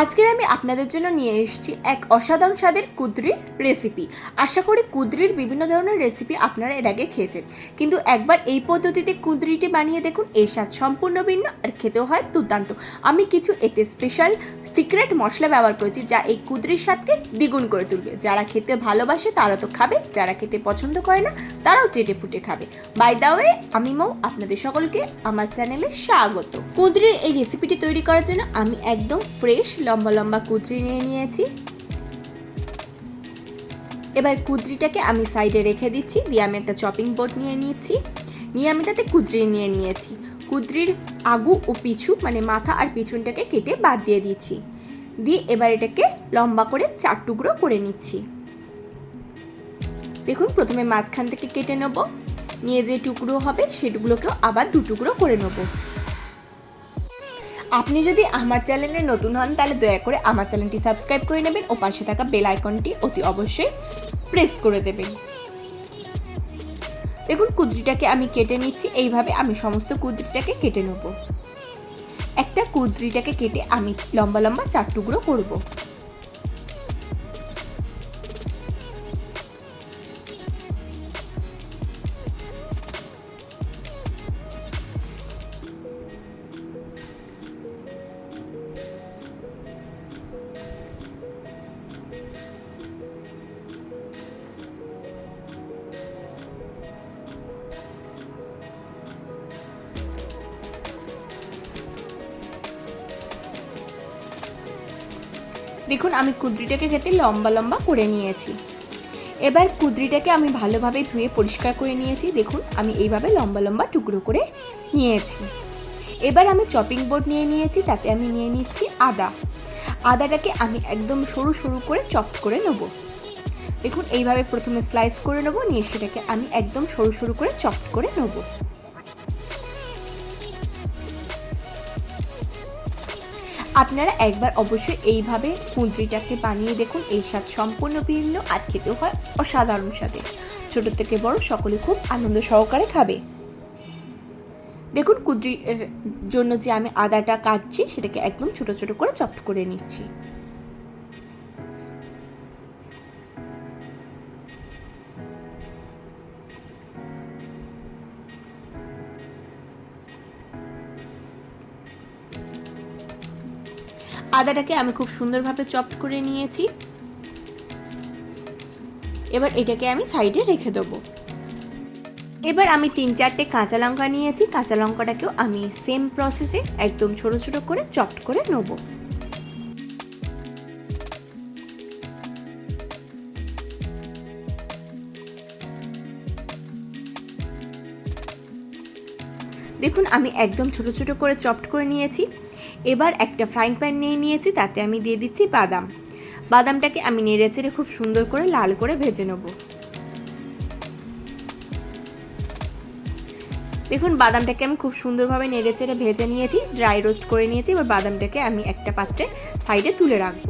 আজকের আমি আপনাদের জন্য নিয়ে এসেছি এক অসাধারণ স্বাদের কুদরির রেসিপি আশা করি কুদরির বিভিন্ন ধরনের রেসিপি আপনারা এর আগে খেয়েছেন। কিন্তু একবার এই পদ্ধতিতে কুদরিটি বানিয়ে দেখুন, এর স্বাদ সম্পূর্ণ ভিন্ন আর খেতেও হয় দুর্দান্ত। আমি কিছু এতে স্পেশাল সিক্রেট মশলা ব্যবহার করেছি যা এই কুদরির স্বাদকে দ্বিগুণ করে তুলবে। যারা খেতে ভালোবাসে তারা তো খাবে, যারা খেতে পছন্দ করে না তারাও চেটে ফুটে খাবে। বাই দা ওয়ে আমি মৌ, আপনাদের সকলকে আমার চ্যানেলে স্বাগত। কুদরির এই রেসিপিটি তৈরি করার জন্য আমি একদম ফ্রেশ লম্বা লম্বা কুদরি নিয়ে নিয়েছি। এবার কুদরিটাকে আমি সাইডে রেখে দিচ্ছি, দিয়ে আমি একটা চপিং বোর্ড নিয়ে নিচ্ছি। নিয়ে আমি তাতে কুদরি নিয়ে নিয়েছি। কুদরির আগু ও পিছু মানে মাথা আর পিছনটাকে কেটে বাদ দিয়ে দিচ্ছি। দিয়ে এবার এটাকে লম্বা করে চার টুকরো করে নিচ্ছি। দেখুন, প্রথমে মাঝখান থেকে কেটে নেব। নিয়ে যে টুকরো হবে সেগুলোকেও আবার দু টুকরো করে নেব। আপনি যদি আমার চ্যানেলে নতুন হন, তাহলে দয়া করে আমার চ্যানেলটি সাবস্ক্রাইব করে নেবেন ও পাশে থাকা বেল আইকনটি অতি অবশ্যই প্রেস করে দেবেন। দেখুন, কুদ্রিটাকে আমি কেটে নিচ্ছি। এইভাবে আমি সমস্ত কুদ্রিটাকে কেটে নেব। একটা কুদ্রিটাকে কেটে আমি লম্বা লম্বা চার টুকরো করব। দেখুন, আমি কুদরিটাকে কেটে লম্বা লম্বা করে নিয়েছি। এবার কুদরিটাকে আমি ভালোভাবে ধুয়ে পরিষ্কার করে নিয়েছি। দেখুন, আমি এইভাবে লম্বা লম্বা টুকরো করে নিয়েছি। এবার আমি চপিং বোর্ড নিয়ে নিয়েছি, তাতে আমি নিয়ে নিচ্ছি আদা। আদাটাকে আমি একদম সরু সরু করে চপ করে নেব। দেখুন, এইভাবে প্রথমে স্লাইস করে নেব, নিয়ে সেটাকে আমি একদম সরু সরু করে চপ করে নেব। আপনারা একবার অবশ্যই এইভাবে কুঁদরিটাকে বানিয়ে দেখুন। এই স্বাদ সম্পূর্ণ ভিন্ন আর খেতে হয় অসাধারণ স্বাদে। ছোট থেকে বড় সকলে খুব আনন্দ সহকারে খাবে। দেখুন কুদ্রির জন্য যে আমি আদাটা কাটছি, সেটাকে একদম ছোট ছোট করে চপ করে নিচ্ছি। আদাটাকে আমি খুব সুন্দরভাবে চপ করে নিয়েছি। এবার এটাকে আমি সাইডে রেখে দেবো। এবার আমি তিন চারটে কাঁচা লঙ্কা নিয়েছি। কাঁচা লঙ্কাটাকেও আমি সেম প্রসেসে একদম ছোট ছোট করে চপ করে নেব। দেখুন, আমি একদম ছোট ছোট করে চপড করে নিয়েছি। এবার একটা ফ্রাইং প্যান নিয়ে নিয়েছি, তাতে আমি দিয়ে দিচ্ছি বাদাম। বাদামটাকে আমি নেড়ে চেড়ে খুব সুন্দর করে লাল করে ভেজে নেব। দেখুন, বাদামটাকে আমি খুব সুন্দরভাবে নেড়ে চেড়ে ভেজে নিয়েছি ড্রাই রোস্ট করে নিয়েছি, এবার বাদামটাকে আমি একটা পাত্রে সাইডে তুলে রাখব।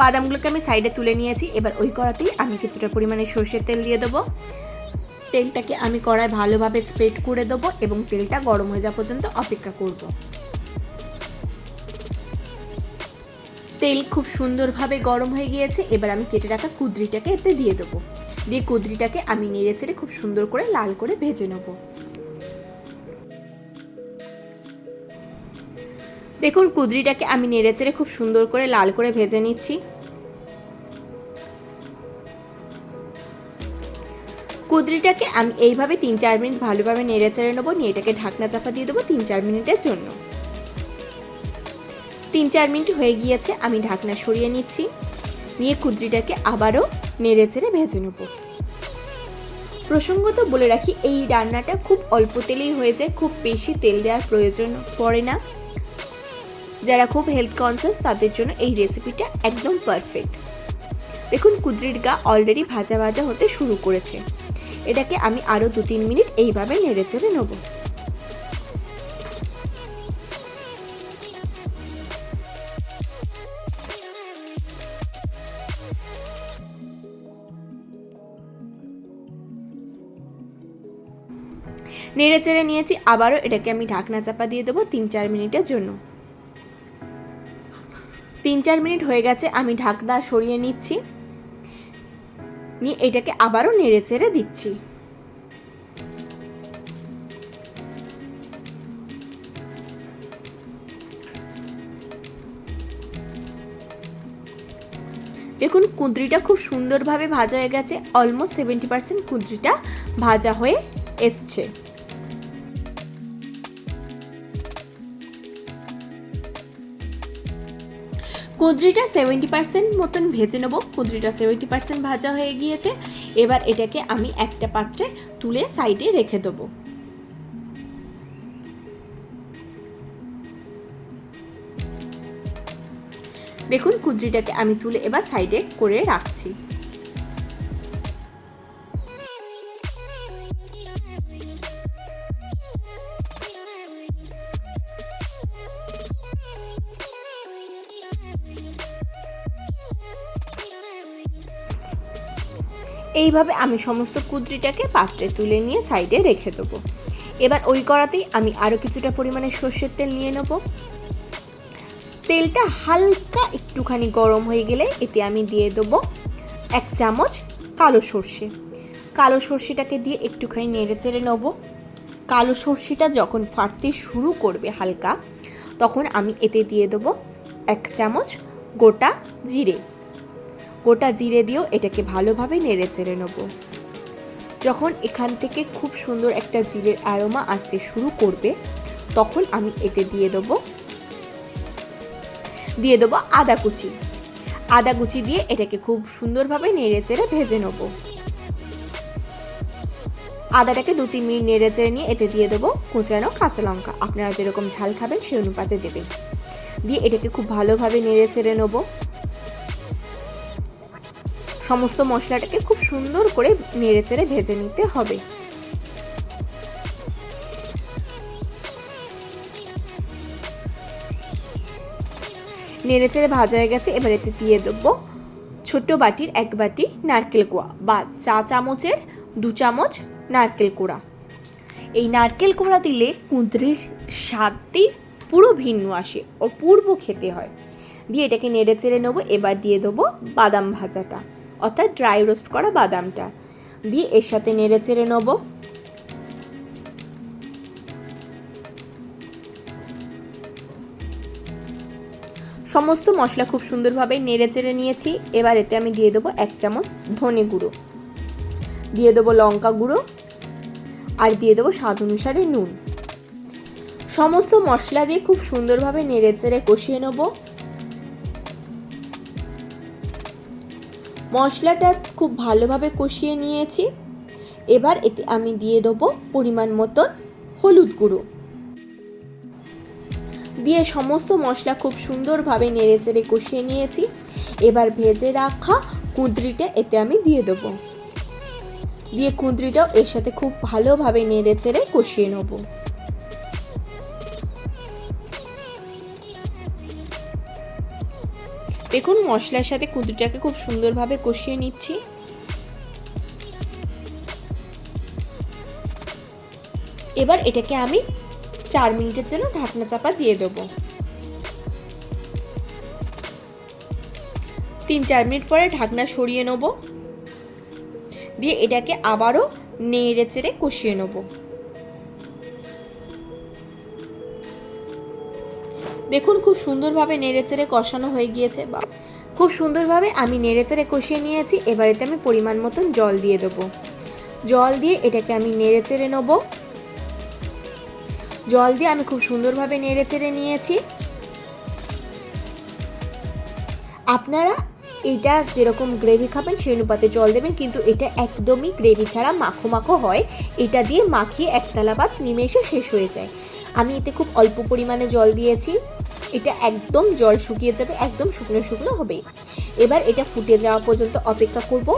বাদামগুলোকে আমি সাইডে তুলে নিয়েছি, এবার ওই কড়াতেই আমি কিছুটা পরিমাণে সর্ষের তেল দিয়ে দেবো। তেলটাকে আমি কড়ায় ভালোভাবে স্প্রেড করে দেবো এবং তেলটা গরম হয়ে যাওয়া পর্যন্ত অপেক্ষা করব। তেল খুব সুন্দরভাবে গরম হয়ে গিয়েছে, এবার আমি কেটে রাখা কুদরিটাকে এতে দিয়ে দেবো। দিয়ে কুদরিটাকে আমি নেড়ে চেড়ে খুব সুন্দর করে লাল করে ভেজে নেব। দেখুন, কুদরিটাকে আমি নেড়ে চেড়ে খুব সুন্দর করে লাল করে ভেজে নিচ্ছি। কুদরিটাকে আমি এইভাবে তিন চার মিনিট ভালোভাবে নেড়ে চেড়ে নেব, নিয়ে এটাকে ঢাকনা চাপা দিয়ে দেবো তিন চার মিনিটের জন্য। তিন চার মিনিট হয়ে গিয়েছে, আমি ঢাকনা সরিয়ে নিচ্ছি। নিয়ে কুদরিটাকে আবারও নেড়ে চেড়ে ভেজে নেব। প্রসঙ্গত বলে রাখি, এই রান্নাটা খুব অল্প তেলেই হয়ে যায়, খুব বেশি তেল দেওয়ার প্রয়োজন পড়ে না। যারা খুব হেলথ কনসিয়াস তাদের জন্য এই রেসিপিটা একদম পারফেক্ট দেখুন, কুদরির গা অলরেডি ভাজা ভাজা হতে শুরু করেছে। এটাকে আমি আরও দু তিন মিনিট এইভাবে নেড়ে চেড়ে নেব। নেড়ে চেড়ে নিয়েছি, আবারও এটাকে আমি ঢাকনা চাপা দিয়ে দেবো তিন চার মিনিটের জন্য। তিন চার মিনিট হয়ে গেছে, আমি ঢাকনা সরিয়ে নিচ্ছি। নিয়ে এটাকে আবারও নেড়ে চেড়ে দিচ্ছি। দেখুন, কুঁদরিটা খুব সুন্দরভাবে ভাজা হয়ে গেছে। অলমোস্ট সেভেন্টি পার্সেন্ট কুঁদরিটা ভাজা হয়ে এসছে। কুঁদরিটা সেভেন্টি পার্সেন্ট মতন ভেজে নেব। কুঁদরিটা সেভেন্টি পার্সেন্ট ভাজা হয়ে গিয়েছে। এবার এটাকে আমি একটা পাত্রে তুলে সাইডে রেখে দেবো। দেখুন, কুদরিটাকে আমি তুলে এবার সাইডে করে রাখছি। এইভাবে আমি সমস্ত কুদ্রিটাকে পাত্রে তুলে নিয়ে সাইডে রেখে দেবো। এবার ওই কড়াতেই আমি আরও কিছুটা পরিমাণে সর্ষের তেল নিয়ে নেব। তেলটা হালকা একটুখানি গরম হয়ে গেলে এতে আমি দিয়ে দেবো এক চামচ কালো সর্ষে। কালো সর্ষেটাকে দিয়ে একটুখানি নেড়ে চেড়ে নেব। কালো সর্ষেটা যখন ফাটতে শুরু করবে হালকা, তখন আমি এতে দিয়ে দেবো এক চামচ গোটা জিরে। গোটা জিরে দিয়েও এটাকে ভালোভাবে নেড়ে চেড়ে নেব। যখন এখান থেকে খুব সুন্দর একটা জিরের অ্যারোমা আসতে শুরু করবে, তখন আমি এতে দিয়ে দেবো দিয়ে দেবো আদা কুচি। আদা কুচি দিয়ে এটাকে খুব সুন্দরভাবে নেড়ে চেড়ে ভেজে নেব। আদাটাকে দু তিন মিনিট নেড়ে চেড়ে নিয়ে এতে দিয়ে দেবো কুচানো কাঁচা লঙ্কা। আপনারা যেরকম ঝাল খাবেন সেই অনুপাতে দেবেন। দিয়ে এটাকে খুব ভালোভাবে নেড়ে চেড়ে নেব। সমস্ত মশলাটাকে খুব সুন্দর করে নেড়ে চেড়ে ভেজে নিতে হবে। নেড়ে চেড়ে ভাজা হয়ে গেছে, এবার এতে দিয়ে দেবো ছোট্ট বাটির এক বাটি নারকেল কোয়া বা চা চামচের দু চামচ নারকেল কোড়া। এই নারকেল কোড়া দিলে কুঁদরির স্বাদটি পুরো ভিন্ন আসে অপূর্ব খেতে হয়। দিয়ে এটাকে নেড়ে চেড়ে নেব, এবার দিয়ে দেবো বাদাম ভাজাটা। অর্থাৎ ড্রাই রোস্ট করা বাদামটা। দিয়ে এর সাথে নেড়ে চেড়ে নেব। সমস্ত মশলা খুব সুন্দরভাবে নেড়ে চেড়ে নিয়েছি। এবার এতে আমি দিয়ে দেবো এক চামচ ধনে গুঁড়ো। দিয়ে দেবো লঙ্কা গুঁড়ো আর দিয়ে দেবো স্বাদ অনুসারে নুন। সমস্ত মশলা দিয়ে খুব সুন্দরভাবে নেড়ে চেড়ে কষিয়ে নেব। মশলাটা খুব ভালোভাবে কষিয়ে নিয়েছি। এবার এতে আমি দিয়ে দেবো পরিমাণ মতন হলুদ গুঁড়ো। দিয়ে সমস্ত মশলা খুব সুন্দরভাবে নেড়ে চেড়ে কষিয়ে নিয়েছি। এবার ভেজে রাখা কুঁদরিটা এতে আমি দিয়ে দেবো। দিয়ে কুঁদরিটাও এর সাথে খুব ভালোভাবে নেড়ে চেড়ে কষিয়ে নেব। দেখুন, মশলার সাথে কুঁদরিটাকে খুব সুন্দরভাবে কষিয়ে নিচ্ছি। এবার এটাকে আমি চার মিনিটের জন্য ঢাকনা চাপা দিয়ে দেবো। তিন চার মিনিট পরে ঢাকনা সরিয়ে নেব। দিয়ে এটাকে আবারও নেড়ে চেড়ে কষিয়ে নেব। দেখুন, খুব সুন্দরভাবে নেড়ে চেড়ে কষানো হয়ে গিয়েছে বা খুব সুন্দরভাবে আমি নেড়ে চেড়ে কষিয়ে নিয়েছি, এবার এতে আমি পরিমাণ মতন জল দিয়ে দেবো। জল দিয়ে এটাকে আমি নেড়ে চেড়ে নেব। জল দিয়ে আমি খুব সুন্দরভাবে নেড়ে চেড়ে নিয়েছি। আপনারা এটা যেরকম গ্রেভি খাবেন, সেই অনুপাতে জল দেবেন, কিন্তু এটা একদমই গ্রেভি ছাড়া মাখো মাখো হয়। এটা দিয়ে মাখিয়ে একতলা ভাত নিমেষে শেষ হয়ে যায়। আমি এতে খুব অল্প পরিমাণে জল দিয়েছি। এটা একদম জল শুকিয়ে যাবে, একদম শুকনো শুকনো হবে। এবার এটা ফুটে যাওয়া পর্যন্ত অপেক্ষা করব।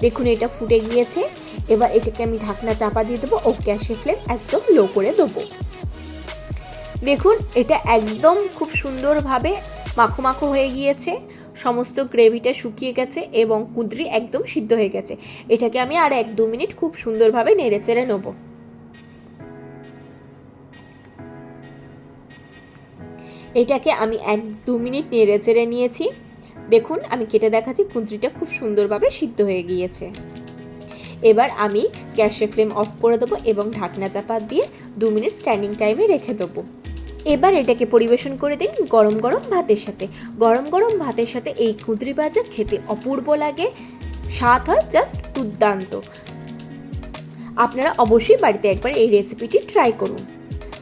দেখুন এটা ফুটে গিয়েছে। এবার এটাকে আমি ঢাকনা চাপা দিয়ে দেবো ও গ্যাসের ফ্লেম একদম লো করে দেবো। দেখুন এটা একদম খুব সুন্দরভাবে মাখো মাখো হয়ে গিয়েছে। সমস্ত গ্রেভিটা শুকিয়ে গেছে এবং কুঁদরি একদম সিদ্ধ হয়ে গেছে। এটাকে আমি আর এক দু মিনিট খুব সুন্দরভাবে নেড়ে চেড়ে নেব। এটাকে আমি এক দু মিনিট নেড়ে চেড়ে নিয়েছি। দেখুন, আমি কেটে দেখাচ্ছি কুঁদরিটা খুব সুন্দরভাবে সিদ্ধ হয়ে গিয়েছে। এবার আমি গ্যাসের ফ্লেম অফ করে দেবো এবং ঢাকনা চাপা দিয়ে দু মিনিট স্ট্যান্ডিং টাইমে রেখে দেবো। এবার এটাকে পরিবেশন করে দিন গরম গরম ভাতের সাথে। গরম গরম ভাতের সাথে এই কুঁদরি ভাজা খেতে অপূর্ব লাগে। স্বাদ হয় জাস্ট দুর্দান্ত। আপনারা অবশ্যই বাড়িতে একবার এই রেসিপিটি ট্রাই করুন।